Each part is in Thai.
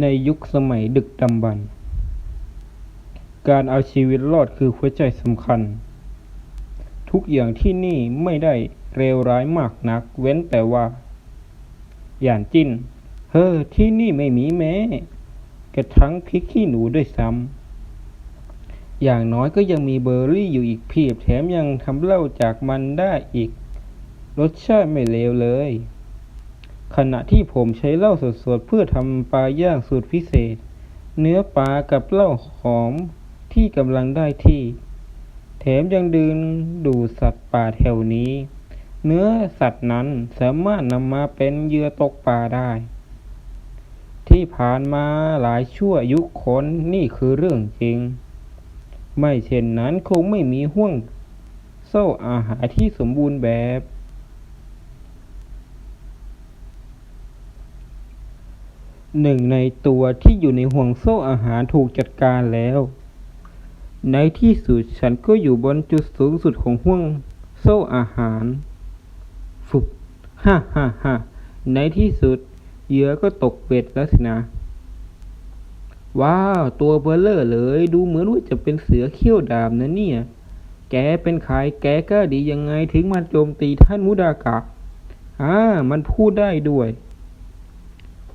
ในยุคสมัยดึกดำบรรพ์การเอาชีวิตรอดคือหัวใจสำคัญ ทุกอย่างที่นี่ไม่ได้เลวร้ายมากนัก เว้นแต่ว่า อย่างจิ้น เฮ้อที่นี่ไม่มีแม้ กระทั่งพริกขี้หนูด้วยซ้ำอย่างน้อยก็ยังมีเบอร์รี่อยู่อีกเพียบแถมยังทำเหล้าจากมันได้อีก รสชาติไม่เลวเลย ขณะที่ผมใช้เหล้าสดๆเพื่อทำปลาย่างสูตรพิเศษ เนื้อปลากับเหล้าหอมที่กำลังได้ที่ แถมยังดึงดูสัตว์ป่าแถวนี้ เนื้อสัตว์นั้นสามารถนำมาเป็นเหยื่อตกปลาได้ ที่ผ่านมาหลายชั่วยุคนนี่คือเรื่องจริง ไม่เช่นนั้นคงไม่มีห่วงโซ่อาหารที่สมบูรณ์แบบ หนึ่งในตัวที่อยู่ในห่วงโซ่อาหารถูกจัดการแล้ว ในที่สุดฉันก็อยู่บนจุดสูงสุดของห่วงโซ่อาหารฟุบฮ่าฮ่าฮ่าในที่สุดเหยื่อก็ตกเบ็ดแล้วสินะ ว้าว ตัวเบลเลอร์เลย ดูเหมือนว่าจะเป็นเสือเขี้ยวดาบนะเนี่ย แกเป็นใครแกกล้าดียังไงถึงมาโจมตีท่านมุดากะอ่ามันพูดได้ด้วย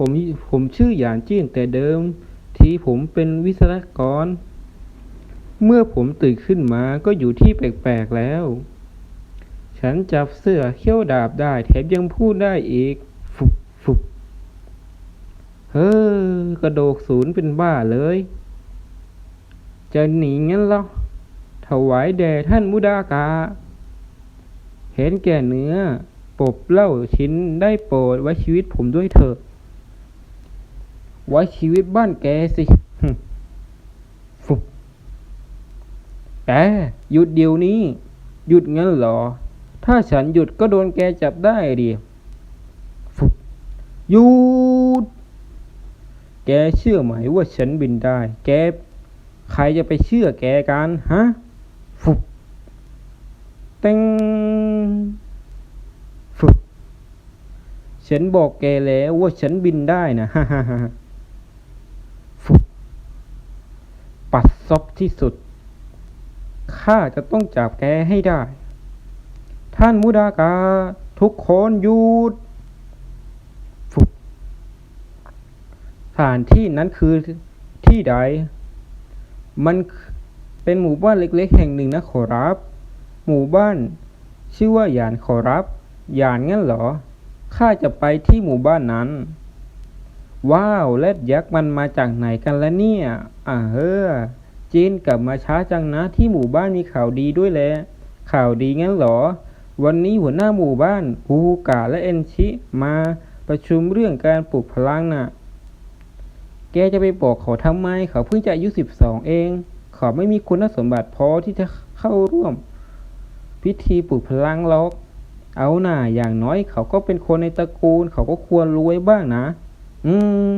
ผมผมชื่อหยานจี้นแต่เดิม ที่ผมเป็นวิศวกร เมื่อผมตื่นขึ้นมาก็อยู่ที่แปลกๆแล้ว ฉันจับเสื้อเขี้ยวดาบได้แถมยังพูดได้อีก ฟุบฟุบเฮ้อกระโดกศูนย์เป็นบ้าเลย จะหนีงั้นหรอถวายแด่ท่านมุดากา เห็นแก่เนื้อ ปบเล่าชิ้นได้โปรดไว้ชีวิตผมด้วยเถอะ ไว้ชีวิตบ้านแกสิฟุบแกหยุดเดี๋ยวนี้ หยุดงั้นเหรอ ถ้าฉันหยุดก็โดนแกจับได้ดิฟุบหยุด แกเชื่อไหมว่าฉันบินได้ แก ใครจะไปเชื่อแกกันฮะฟุบเต็งฟุบฉันบอกแกแล้วว่าฉันบินได้นะฮ่าฮ่าฮ่าฟุบ ปัดซบที่สุด ข้าจะต้องจับแกให้ได้ ท่านมุดากาทุกคนหยุดฟุบสถานที่นั้นคือที่ใด มันเป็นหมู่บ้านเล็กๆ แห่งหนึ่งนะขอรับ หมู่บ้าน ชื่อว่าหยานขอรับหยานงั้นเหรอ ข้าจะไปที่หมู่บ้านนั้น ว้าวเล็ดยักษ์มันมาจากไหนกันละเนี่ย อ่าเฮ้อจีนกลับมาช้าจังนะที่หมู่บ้านมีข่าวดีด้วยแหละ ข่าวดีงั้นหรอ วันนี้หัวหน้าหมู่บ้านฮูฮูกะและเอ็นชิมาประชุมเรื่องการปลูกพลังน่ะ แกจะไปบอกเขาทำไม เขาเพิ่งจะอายุสิบสองเอง เขาไม่มีคุณสมบัติพอที่จะเข้าร่วม พิธีปลุกพลังหรอก เอาหน่าอย่างน้อยเขาก็เป็นคนในตระกูล เขาก็ควรรู้ไว้บ้างนะ อืม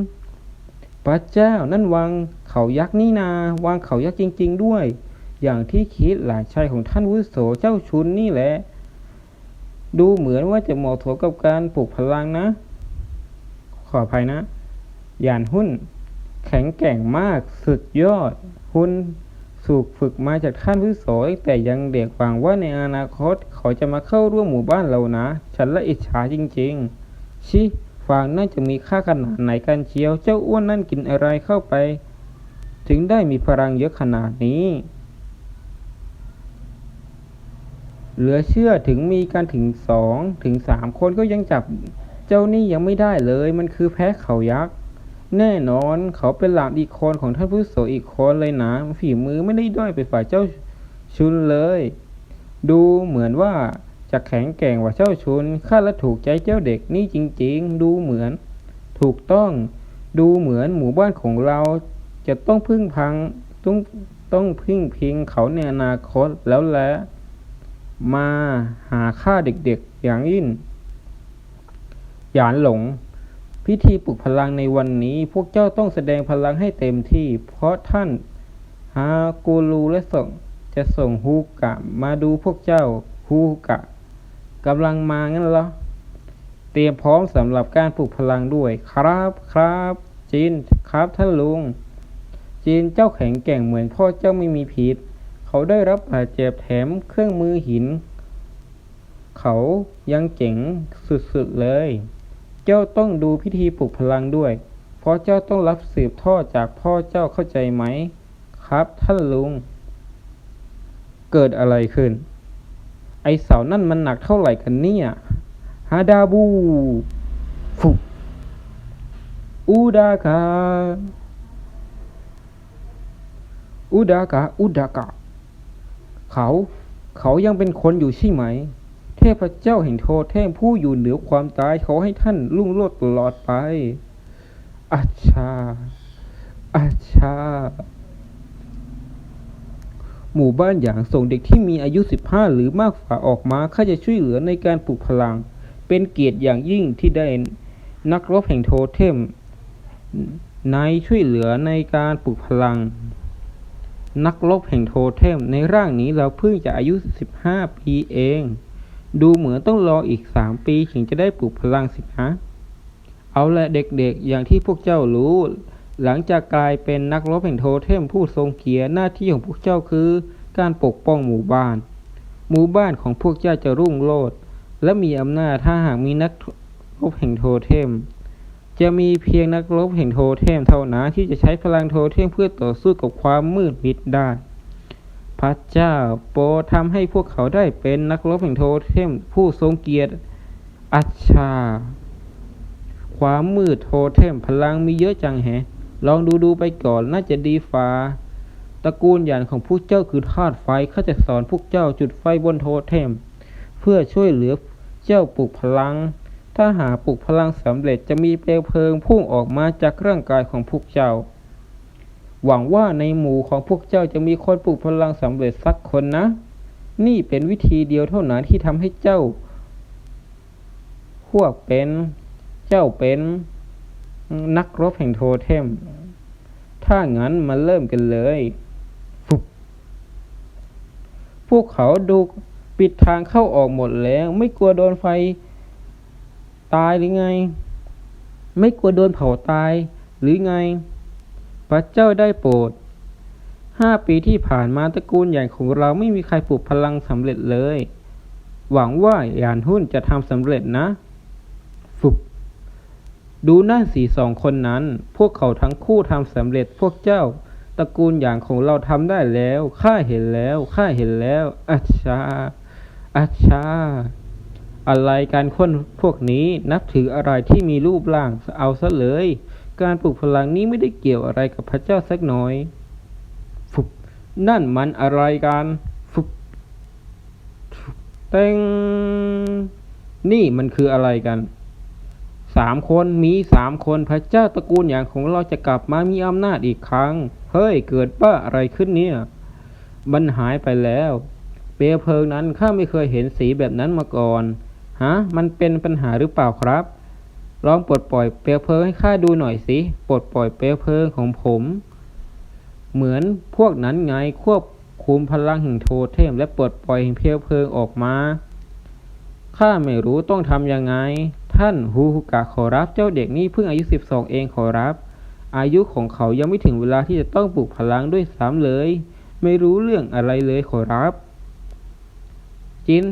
พระเจ้านั่นวังเขายักษ์นี่นาวางเขายักษ์จริง ๆ ด้วย อย่างที่คิดหลานชายของท่านวุโสเจ้าชุนนี่แหละ ดูเหมือนว่าจะเหมาะสมกับการปลุกพลังนะ ขออภัยนะ ยานหุ้น แข็งแกร่งมากสุดยอด หุ้นสูกฝึกมาจากท่านวุโสแต่ยังเด็กหวังว่าในอนาคตเขาจะมาเข้าร่วมหมู่บ้านเรานะ ฉันละอิจฉาจริง ๆ ชิฟางน่าจะมีค่าขนาดไหนกันเชียว เจ้าอ้วนนั่นกินอะไรเข้าไป ถึงได้มีพลังเยอะขนาดนี้ เหลือเชื่อถึงมีกันถึงสองถึงสามคนก็ยังจับเจ้านี่ยังไม่ได้เลย มันคือแพ้เขายักษ์ แน่นอนเขาเป็นหลานอีกคนของท่านผู้โสอีกคนเลยนะ ฝีมือไม่ได้ด้อยไปฝ่ายเจ้าชุนเลย ดูเหมือนว่า จะแข็งแกร่งกว่าเจ้าชุนข้าและถูกใจเจ้าเด็กนี่จริงๆ ดูเหมือน ถูกต้องดูเหมือนหมู่บ้านของเรา จะต้องพึ่งพังต้องต้องพึ่งพิงเขาในอนาคตแล้วแหละมาหาค่าเด็กๆ อย่างยิ่งหยานหลง พิธีปลุกพลังในวันนี้ พวกเจ้าต้องแสดงพลังให้เต็มที่ เพราะท่านฮากูรูและส่งจะส่งฮูกะมาดูพวกเจ้าฮูกะ กำลังมางั้นเหรอ เตรียมพร้อมสำหรับการปลุกพลังด้วย ครับครับจีนครับท่านลุง จีนเจ้าแข็งแกร่งเหมือนพ่อเจ้าไม่มีผิด เขาได้รับบาดเจ็บแถมเครื่องมือหิน เขายังเจ๋งสุดๆเลย เจ้าต้องดูพิธีปลุกพลังด้วย เพราะเจ้าต้องรับสืบทอดจากพ่อเจ้าเข้าใจไหม ครับท่านลุง เกิดอะไรขึ้น ไอเสานั่นมันหนักเท่าไหร่กันเนี่ย ฮาดาบูฟุอูดากาอุดากะอุดากะเขา เขายังเป็นคนอยู่ใช่ไหม เทพเจ้าแห่งโทเทมผู้อยู่เหนือความตายเขาให้ท่านรุ่งโรจน์ตลอดไปอาชาอาชา หมู่บ้านอย่างส่งเด็กที่มีอายุ 15 หรือมากกว่าออกมาข้าจะช่วยเหลือในการปลุกพลัง เป็นเกียรติอย่างยิ่งที่ได้นักรบแห่งโทเทมนายช่วยเหลือในการปลุกพลัง นักรบแห่งโทเทมในร่างนี้เราเพิ่งจะอายุ 15 ปีเอง ดูเหมือนต้องรออีก 3 ปีถึงจะได้ปลุกพลังสินะเอาละเด็กๆอย่างที่พวกเจ้ารู้ หลังจากกลายเป็นนักรบแห่งโทเทมผู้ทรงเกียรติหน้าที่ของพวกเจ้าคือ การปกป้องหมู่บ้าน หมู่บ้านของพวกเจ้าจะรุ่งโรจน์และมีอำนาจถ้าหากมีนักรบแห่งโทเทม จะมีเพียงนักรบแห่งโทเทมเท่านั้นที่จะใช้พลังโทเทมเพื่อต่อสู้กับความมืดมิดได้ พระเจ้าโปรดทำให้พวกเขาได้เป็นนักรบแห่งโทเทมผู้ทรงเกียรติอัจฉาความมืดโทเทมพลังมีเยอะจังแฮะ ลองดูดูไปก่อนน่าจะดีฟ้าตระกูลหยานของพวกเจ้าคือธาตุไฟข้าจะสอนพวกเจ้าจุดไฟบนโทเทม เพื่อช่วยเหลือเจ้าปลุกพลัง ถ้าหาปลุกพลังสำเร็จจะมีเปลวเพลิงพุ่งออกมาจากร่างกายของพวกเจ้า หวังว่าในหมู่ของพวกเจ้าจะมีคนปลุกพลังสำเร็จสักคนนะ นี่เป็นวิธีเดียวเท่านั้นที่ทำให้เจ้าพวกเป็น เจ้าเป็น นักรบแห่งโทเทม ถ้างั้นมาเริ่มกันเลยฟุบพวกเขาดูปิดทางเข้าออกหมดแล้ว ไม่กลัวโดนไฟตายหรือไง ไม่กลัวโดนเผาตายหรือไง พระเจ้าได้โปรดห้าปีที่ผ่านมาตระกูลใหญ่ของเราไม่มีใครปลุกพลังสำเร็จเลย หวังว่าหยานหุ้นจะทำสำเร็จนะฟุบ ดูหน้าสีสองคนนั้น พวกเขาทั้งคู่ทำสำเร็จพวกเจ้า ตระกูลอย่างของเราทำได้แล้ว ข้าเห็นแล้ว ข้าเห็นแล้ว อัชชาอัชชาอะไรการค้นพวกนี้นับถืออะไรที่มีรูปร่างเอาซะเลย การปลุกพลังนี้ไม่ได้เกี่ยวอะไรกับพระเจ้าสักหน่อยฟุบนั่นมันอะไรกันฟุบเต็งนี่มันคืออะไรกันามคนมีสามคนพระเจ้าตระกูลอย่างของเราจะกลับมามีอำนาจอีกครั้ง เฮ้ยเกิดบ้าอะไรขึ้นเนี่ยมันหายไปแล้ว เปลวเพลิงนั้นข้าไม่เคยเห็นสีแบบนั้นมาก่อนฮะมันเป็นปัญหาหรือเปล่าครับลองปลดปล่อยเปลวเพลิงให้ข้าดูหน่อยสิปลดปล่อยเปลวเพลิงของผม เหมือนพวกนั้นไงควบคุมพลังแห่งโทเทมและปลดปล่อยแห่งเปลวเพลิงออกมาข้าไม่รู้ต้องทำยังไง ท่านฮูฮุกะขอรับเจ้าเด็กนี่เพิ่งอายุ 12 เองขอรับ อายุของเขายังไม่ถึงเวลาที่จะต้องปลุกพลังด้วยซ้ำเลย ไม่รู้เรื่องอะไรเลยขอรับ จิน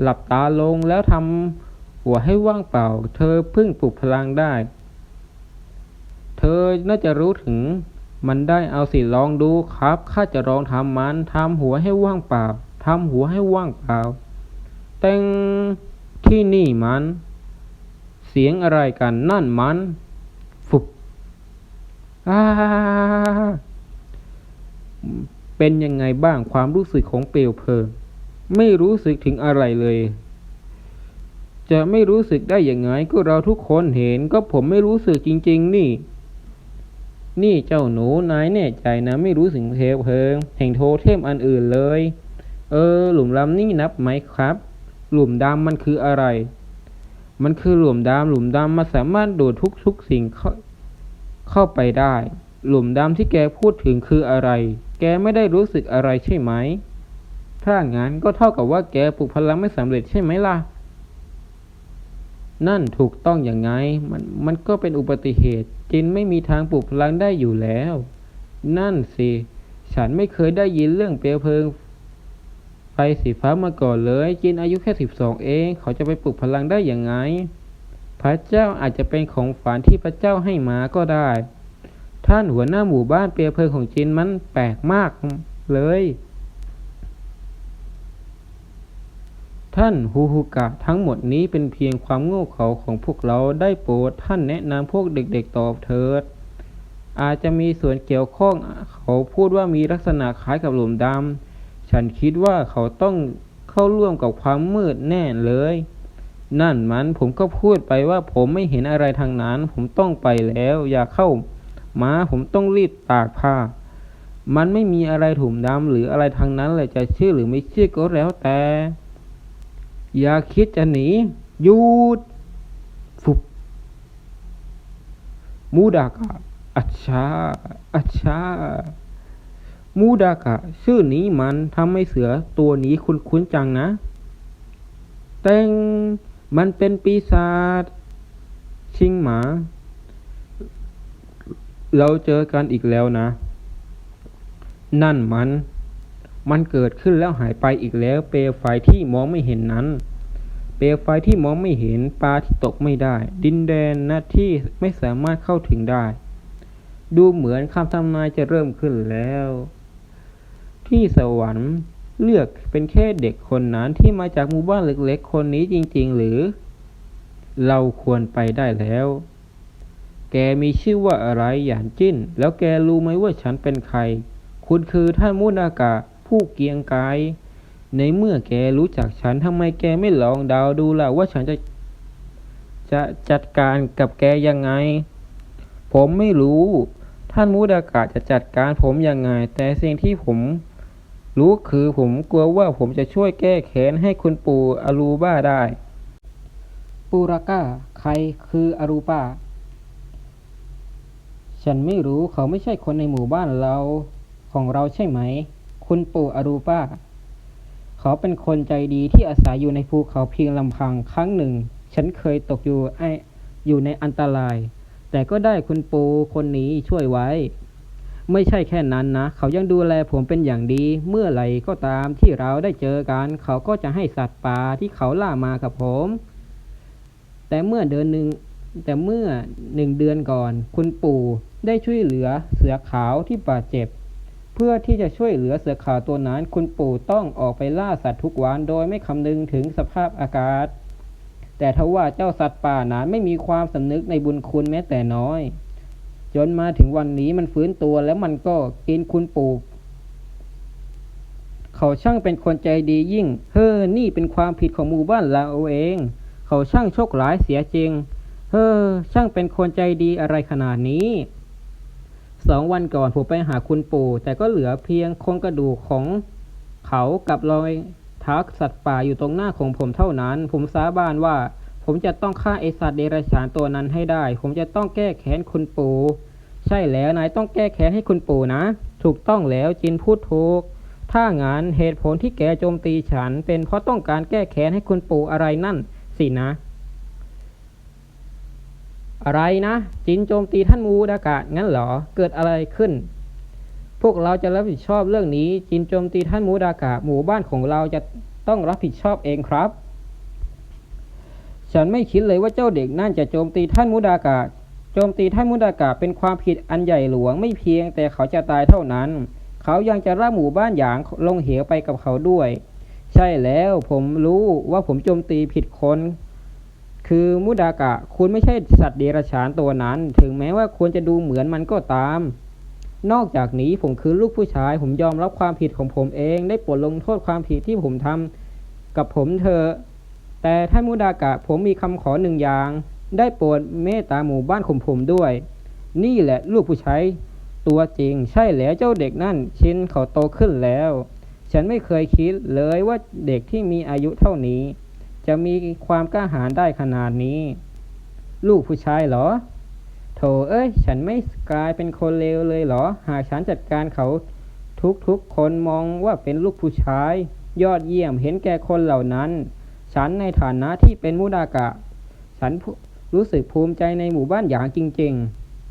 หลับตาลงแล้วทำหัวให้ว่างเปล่า เธอเพิ่งปลุกพลังได้ เธอน่าจะรู้ถึงมันได้เอาสิลองดูครับข้าจะลองทำมันทำหัวให้ว่างเปล่าทำหัวให้ว่างเปล่าแตงที่นี่มัน เสียงอะไรกันนั่นมันฟุบอาเป็นยังไงบ้างความรู้สึกของเปลวเพลิง ไม่รู้สึกถึงอะไรเลย จะไม่รู้สึกได้ยังไงก็เราทุกคนเห็นก็ผมไม่รู้สึกจริง ๆ นี่ นี่เจ้าหนูนายแน่ใจนะ ไม่รู้สึกเปลวเพลิง แห่งโทเทมอันอื่นเลย เออ หลุมลำนี่นับไหมครับ หลุมดำมันคืออะไร มันคือหลุมดำหลุมดำมันสามารถดูดทุกทุกสิ่งเข้าเข้าไปได้ หลุมดำที่แกพูดถึงคืออะไร แกไม่ได้รู้สึกอะไรใช่ไหม ถ้างั้นก็เท่ากับว่าแกปลุกพลังไม่สำเร็จใช่ไหมล่ะ นั่นถูกต้องอย่างไง มันมันก็เป็นอุบัติเหตุ จินไม่มีทางปลุกพลังได้อยู่แล้ว นั่นสิ ฉันไม่เคยได้ยินเรื่องเปลวเพลิง ไฟสีฟ้ามาก่อนเลย จินอายุแค่สิบสองเอง เขาจะไปปลุกพลังได้อย่างไง พระเจ้าอาจจะเป็นของฝันที่พระเจ้าให้มาก็ได้ ท่านหัวหน้าหมู่บ้านเปลวเพลของจินมันแปลกมากเลย ท่านฮูฮูกะทั้งหมดนี้เป็นเพียงความโง่เขลาของพวกเราได้โปรดท่านแนะนำพวกเด็กๆตอบเถิด อาจจะมีส่วนเกี่ยวข้องเขาพูดว่ามีลักษณะคล้ายกับหลุมดำ ฉันคิดว่าเขาต้องเข้าร่วมกับความมืดแน่เลย นั่นมันผมก็พูดไปว่าผมไม่เห็นอะไรทางนั้น ผมต้องไปแล้ว อย่าเข้ามาผมต้องรีบตากผ้า มันไม่มีอะไรถุ่มดำหรืออะไรทางนั้นเลยจะเชื่อหรือไม่เชื่อก็แล้วแต่ อย่าคิดจะหนีหยุดฟุบมูดากะอัชชาอัชชา มูดากะ ชื่อนี้มันทำให้เสือตัวนี้คุ้นๆจังนะ แตงมันเป็นปีศาจชิงหมา เราเจอกันอีกแล้วนะ นั่นมัน มันเกิดขึ้นแล้วหายไปอีกแล้ว เปลวไฟที่มองไม่เห็นนั้น เปลวไฟที่มองไม่เห็นปลาที่ตกไม่ได้ ดินแดนนะที่ไม่สามารถเข้าถึงได้ ดูเหมือนคำทำนายจะเริ่มขึ้นแล้ว ที่สวรรค์เลือกเป็นแค่เด็กคนนั้นที่มาจากหมู่บ้านเล็กๆคนนี้จริงๆ หรือ เราควรไปได้แล้ว แกมีชื่อว่าอะไรหยานจิ้น แล้วแกรู้ไหมว่าฉันเป็นใคร คุณคือท่านมุนากะผู้เกียงไกรในเมื่อแกรู้จักฉันทำไมแกไม่ลองเดาดูล่ะว่าฉันจะ จะจัดการกับแกยังไง ผมไม่รู้ ท่านมุดากะจะจัดการผมยังไง แต่สิ่งที่ผม รู้คือผมกลัวว่าผมจะช่วยแก้แค้นให้คุณปู่อารูบ้าได้ ปูราก้า ใครคืออารูป้า ฉันไม่รู้เขาไม่ใช่คนในหมู่บ้านเราของเราใช่ไหม คุณปู่อารูป้า เขาเป็นคนใจดีที่อาศัยอยู่ในภูเขาเพียงลำพังครั้งหนึ่ง ฉันเคยตกอยู่ไออยู่ในอันตราย แต่ก็ได้คุณปู่คนนี้ช่วยไว้ ไม่ใช่แค่นั้นนะ เขายังดูแลผมเป็นอย่างดี เมื่อไหร่ก็ตามที่เราได้เจอกัน เขาก็จะให้สัตว์ป่าที่เขาล่ามากับผม แต่เมื่อเดือนหนึ่งแต่เมื่อหนึ่งเดือนก่อน คุณปู่ได้ช่วยเหลือเสือขาวที่บาดเจ็บ เพื่อที่จะช่วยเหลือเสือขาวตัวนั้น คุณปู่ต้องออกไปล่าสัตว์ทุกวันโดยไม่คำนึงถึงสภาพอากาศ แต่ทว่าเจ้าสัตว์ป่านั้นไม่มีความสำนึกในบุญคุณแม้แต่น้อย จนมาถึงวันนี้มันฟื้นตัวแล้วมันก็กินคุณปู่เขาช่างเป็นคนใจดียิ่ง เฮ้อ นี่เป็นความผิดของหมู่บ้านเราเอง เขาช่างโชคร้ายเสียจริง เฮ้อ ช่างเป็นคนใจดีอะไรขนาดนี้ สองวันก่อนผมไปหาคุณปู่ แต่ก็เหลือเพียงโครงกระดูกของเขากับรอยท้าสัตว์ป่าอยู่ตรงหน้าของผมเท่านั้น ผมสาบานว่า ผมจะต้องฆ่าไอสัตว์เดรัจฉานตัวนั้นให้ได้ ผมจะต้องแก้แค้นคุณปู่ใช่แล้วนายต้องแก้แค้นให้คุณปู่นะ ถูกต้องแล้วจินพูดถูก ถ้างั้นเหตุผลที่แกโจมตีฉัน เป็นเพราะต้องการแก้แค้นให้คุณปู่อะไรนั่น สินะ อะไรนะ จินโจมตีท่านมูดากะงั้นเหรอ เกิดอะไรขึ้น พวกเราจะรับผิดชอบเรื่องนี้ จินโจมตีท่านมูดากะหมู่บ้านของเราจะต้องรับผิดชอบเองครับ ฉันไม่คิดเลยว่าเจ้าเด็กนั่นจะโจมตีท่านมูดากะโจมตีท่านมุดากะเป็นความผิดอันใหญ่หลวงไม่เพียงแต่เขาจะตายเท่านั้น เขายังจะร่าหมู่บ้านหยางลงเหวไปกับเขาด้วย ใช่แล้วผมรู้ว่าผมโจมตีผิดคนคือมุดากะ คุณไม่ใช่สัตว์เดรัจฉานตัวนั้น ถึงแม้ว่าควรจะดูเหมือนมันก็ตาม นอกจากนี้ผมคือลูกผู้ชาย ผมยอมรับความผิดของผมเอง ได้ปรดลงโทษความผิดที่ผมทำกับผมเถอ แต่ท่านมุดากะผมมีคำขอหนึ่งอย่าง ได้โปรดเมตตาหมู่บ้านของผมด้วย นี่แหละลูกผู้ชายตัวจริง ใช่แล้วเจ้าเด็กนั่นชินเขาโตขึ้นแล้ว ฉันไม่เคยคิดเลยว่าเด็กที่มีอายุเท่านี้ จะมีความกล้าหาญได้ขนาดนี้ ลูกผู้ชายเหรอ โถเอ้ย ฉันไม่กลายเป็นคนเลวเลยเหรอ หากฉันจัดการเขาทุกๆคนมองว่าเป็นลูกผู้ชาย ยอดเยี่ยมเห็นแก่คนเหล่านั้น ฉันในฐานะที่เป็นมุดากะ ฉันรู้สึกภูมิใจในหมู่บ้านหยางจริง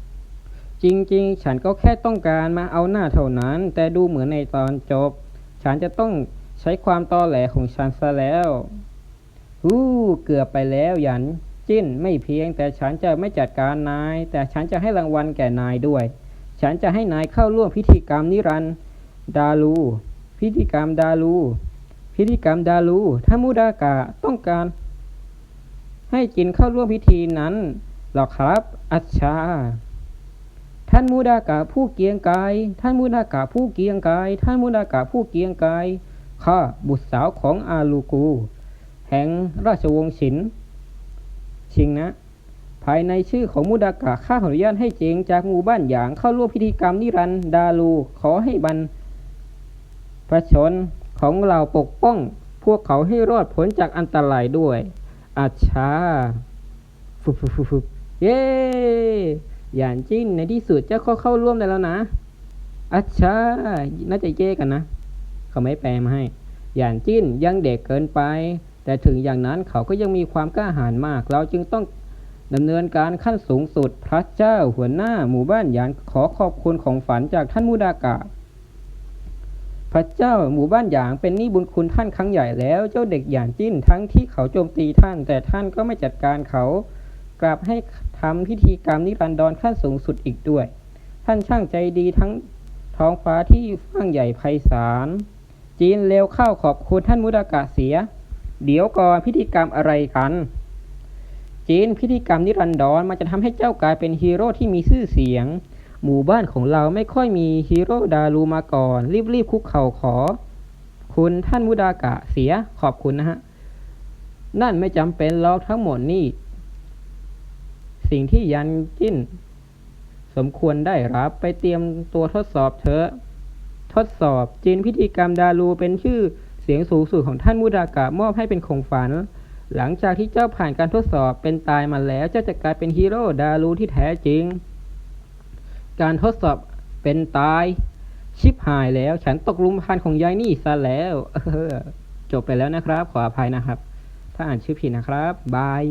ๆ จริงๆ ฉันก็แค่ต้องการมาเอาหน้าเท่านั้น แต่ดูเหมือนในตอนจบ ฉันจะต้องใช้ความตอแหลของฉันซะแล้วฮู้เกือบไปแล้วหยันจิ้นไม่เพียง แต่ฉันจะไม่จัดการนาย แต่ฉันจะให้รางวัลแก่นายด้วย ฉันจะให้นายเข้าร่วมพิธีกรรมนิรันดร์ดาลู พิธีกรรมดาลู พิธีกรรมดาลูถ้ามูดากะต้องการ ให้จินเข้าร่วมพิธีนั้นหรอครับอัชชา ท่านมูดากะผู้เกียงกาย ท่านมูดากะผู้เกียงกาย ท่านมูดากะผู้เกียงกายข้าบุตรสาวของอาลูกู แห่งราชวงศ์ฉิน ชิงนะ ภายในชื่อของมูดากะข้าขออนุญาตให้เจงจากหมู่บ้านหยางเข้าร่วมพิธีกรรมนิรันดร์ดาลูขอให้บรรพชน ของเราปกป้อง พวกเขาให้รอดพ้นจากอันตรายด้วยอาชาฟุบฟุบฟุบฟุบเย้หยานจิ้นในที่สุดเจ้าก็เข้าร่วมได้แล้วนะอาชาน่าจะเย่กันนะ เขาไม่แปลมาให้หยานจิ้นยังเด็กเกินไป แต่ถึงอย่างนั้นเขาก็ยังมีความกล้าหาญมาก เราจึงต้องดำเนินการขั้นสูงสุด พระเจ้าหัวหน้าหมู่บ้านหยานขอขอบคุณของฝันจากท่านมูดากะ พระเจ้าหมู่บ้านหยางเป็นหนี้บุญคุณท่านครั้งใหญ่แล้ว เจ้าเด็กหยานจิ้นทั้งที่เขาโจมตีท่าน แต่ท่านก็ไม่จัดการเขา กลับให้ทำพิธีกรรมนิรันดรขั้นสูงสุดอีกด้วย ท่านช่างใจดีทั้งท้องฟ้าที่ฟ้างใหญ่ไพศาล จีนเร็วเข้าขอบคุณท่านมุดากะเสีย เดี๋ยวก่อนพิธีกรรมอะไรกัน จีนพิธีกรรมนิรันดรมันจะทำให้เจ้ากลายเป็นฮีโร่ที่มีชื่อเสียง หมู่บ้านของเราไม่ค่อยมีฮีโร่ดารูมาก่อน รีบๆคุกเข่าขอ คุณท่านมุดากะเสียขอบคุณนะฮะ นั่นไม่จำเป็นหรอกทั้งหมดนี่ สิ่งที่ยันจิ้น สมควรได้รับไปเตรียมตัวทดสอบเถอะทดสอบจีนพิธีกรรมดารูเป็นชื่อเสียงสูงสุดของท่านมุดากะมอบให้เป็นของฝัน หลังจากที่เจ้าผ่านการทดสอบเป็นตายมาแล้วเจ้าจะกลายเป็นฮีโร่ดารูที่แท้จริง การทดสอบเป็นตาย ชิบหายแล้ว ฉันตกลุมพรานของยายนี่ซะแล้วจบไปแล้วนะครับ ขออภัยนะครับ ถ้าอ่านชื่อผิดนะครับ บาย